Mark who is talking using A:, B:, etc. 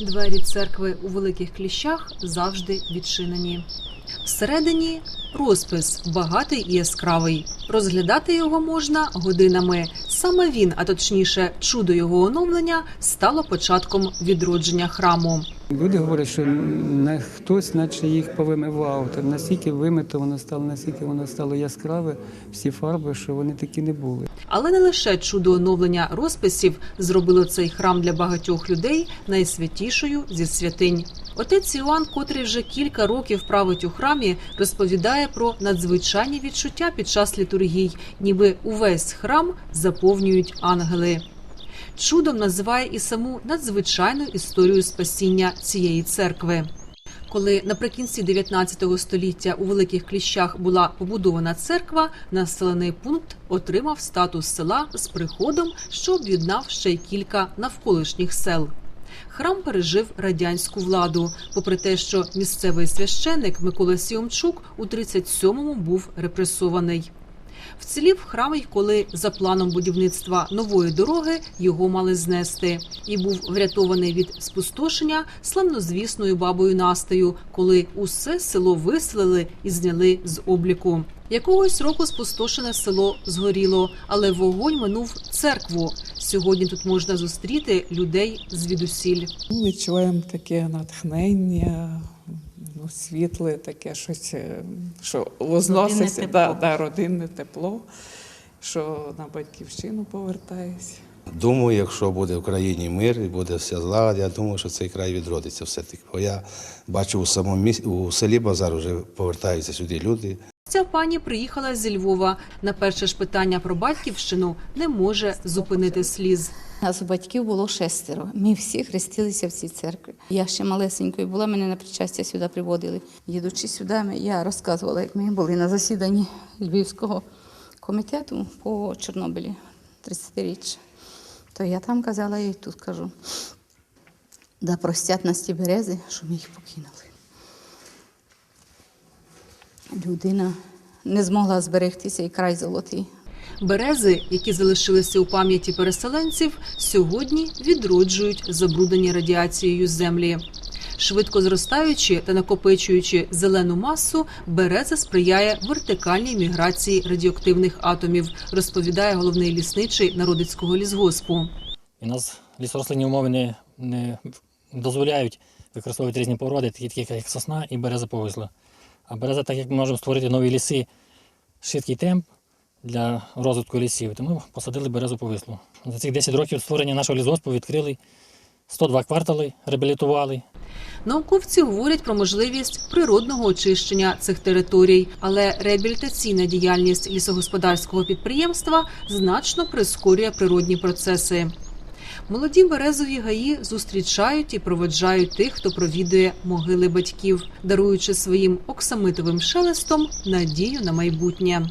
A: Двері церкви у великих кліщах завжди відчинені. Всередині розпис багатий і яскравий. Розглядати його можна годинами. Саме він, а точніше, чудо його оновлення, стало початком відродження храму.
B: Люди говорять, що на хтось, наче їх повимивав. Настільки вимито воно стало, настільки воно стало яскраве, всі фарби, що вони такі не були.
A: Але не лише чудо оновлення розписів зробило цей храм для багатьох людей найсвятішою зі святинь. Отець Іоанн, котрий вже кілька років править у храмі, розповідає про надзвичайні відчуття під час літургій, ніби увесь храм заповнюють ангели. Чудом називає і саму надзвичайну історію спасіння цієї церкви. Коли наприкінці 19 століття у великих кліщах була побудована церква, населений пункт отримав статус села з приходом, що об'єднав ще й кілька навколишніх сел. Храм пережив радянську владу, попри те, що місцевий священник Микола Сіомчук у 37-му був репресований. Вцілів храм, й коли за планом будівництва нової дороги його мали знести, і був врятований від спустошення славнозвісною бабою Настею, коли усе село виселили і зняли з обліку. Якогось року спустошене село згоріло, але вогонь минув церкву. Сьогодні тут можна зустріти людей звідусіль.
C: Ну, Відчуваємо таке натхнення, ну, світле, таке щось, е, що возноситься,
D: тепло.
C: да, да, родинне тепло, що на батьківщину повертаюся.
E: Думаю, якщо буде в країні мир і буде вся злагода, я думаю, що цей край відродиться все-таки. Бо я бачу у самому місті, у селі Базар вже повертаються сюди люди.
A: Ця пані приїхала зі Львова. На перше ж питання про батьківщину не може зупинити сліз.
D: Нас у батьків було шестеро. Ми всі хрестилися в цій церкві. Я ще малесенькою була, мене на причастя сюди приводили. Їдучи сюди, я розказувала, як ми були на засіданні Львівського комітету по Чорнобилі 30-річчя. То я там казала і тут кажу. Да простять нас ті берези, що ми їх покинули. Людина не змогла зберегтися і край золотий.
A: Берези, які залишилися у пам'яті переселенців, сьогодні відроджують забруднені радіацією землі. Швидко зростаючи та накопичуючи зелену масу, береза сприяє вертикальній міграції радіоактивних атомів, розповідає головний лісничий народицького лісгоспу.
F: У нас лісорослинні умови не, не дозволяють використовувати різні породи, такі, такі як сосна і береза повисла. А береза, так як ми можемо створити нові ліси, швидкий темп для розвитку лісів, то ми посадили березу повислу. За цих 10 років створення нашого лісгоспу відкрили 102 квартали, реабілітували.
A: Науковці говорять про можливість природного очищення цих територій, але реабілітаційна діяльність лісогосподарського підприємства значно прискорює природні процеси. Молоді березові гаї зустрічають і проведжають тих, хто провідує могили батьків, даруючи своїм оксамитовим шелестом надію на майбутнє.